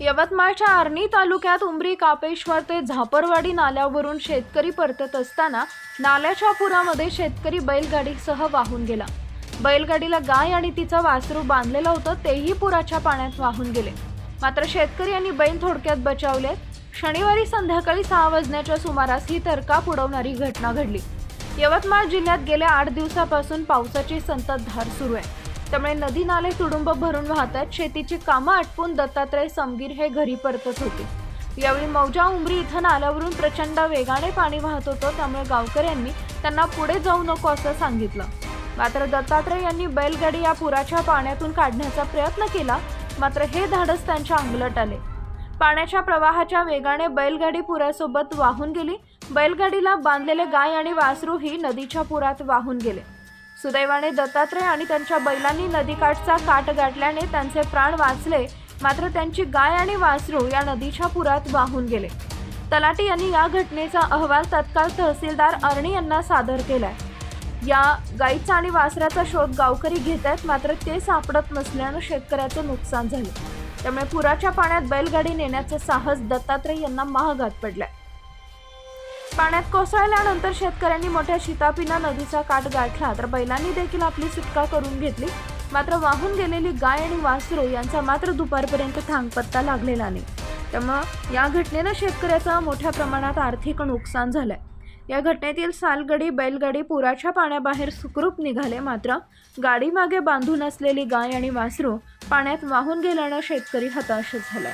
यवतमाळच्या आर्णी तालुक्यात उमरी कापेश्वर ते झापरवाडी नाल्यावरून शेतकरी परतत असताना नाल्याच्या पुरामध्ये शेतकरी बैलगाडीसह वाहून गेला. बैलगाडीला गाय आणि तिचं वासरू बांधलेलं होतं तेही पुराच्या पाण्यात वाहून गेले. मात्र शेतकरी आणि बैल थोडक्यात बचावले. शनिवारी संध्याकाळी सहा वाजण्याच्या सुमारास ही तरका उडवणारी घटना घडली. यवतमाळ जिल्ह्यात गेल्या आठ दिवसापासून पावसाची संततधार सुरू आहे. त्यामुळे नदी नाले तुडुंब भरून वाहत आहेत शेतीची कामं आटपून दत्तात्रय समगीर हे घरी परतत होते. यावेळी मौजा उमरी इथं नाल्यावरून प्रचंड वेगाने पाणी वाहत होतं. त्यामुळे गावकऱ्यांनी त्यांना पुढे जाऊ नको असं सांगितलं. मात्र दत्तात्रय यांनी बैलगाडी या पुराच्या पाण्यातून काढण्याचा प्रयत्न केला. मात्र हे धाडस त्यांच्या अंगलट आले. पाण्याच्या प्रवाहाच्या वेगाने बैलगाडी पुरासोबत वाहून गेली. बैलगाडीला बांधलेले गाय आणि वासरूही नदीच्या पुरात वाहून गेले. सुदैवाने दत्तात्रय आणि त्यांच्या बैलांनी नदीकाठचा काठ गाठल्याने त्यांचे प्राण वाचले. मात्र त्यांची गाय आणि वासरू या नदीच्या पुरात वाहून गेले. तलाटी यांनी या घटनेचा अहवाल तत्काळ तहसीलदार अर्णी यांना सादर केलाय. या गाईचा आणि वासराचा शोध गावकरी घेत आहेत मात्र ते सापडत नसल्यानं शेतकऱ्याचं नुकसान झालं. त्यामुळे पुराच्या पाण्यात बैलगाडी नेण्याचं साहस दत्तात्रय यांना महागात पडलंय. पाण्यात कोसळल्यानंतर शेतकऱ्यांनी मोठ्या शितापीनं नदीचा काठ गाठला. तर बैलांनी देखील आपली सुटका करून घेतली. मात्र वाहून गेलेली गाय आणि वासरू यांचा मात्र दुपारपर्यंत थांगपत्ता लागलेला नाही. त्यामुळं या घटनेनं शेतकऱ्याचं मोठ्या प्रमाणात आर्थिक नुकसान झालंय. या घटनेतील सालगडी बैलगाडी पुराच्या पाण्याबाहेर सुखरूप निघाले. मात्र गाडीमागे बांधून असलेली गाय आणि वासरू पाण्यात वाहून गेल्यानं शेतकरी हताश झालाय.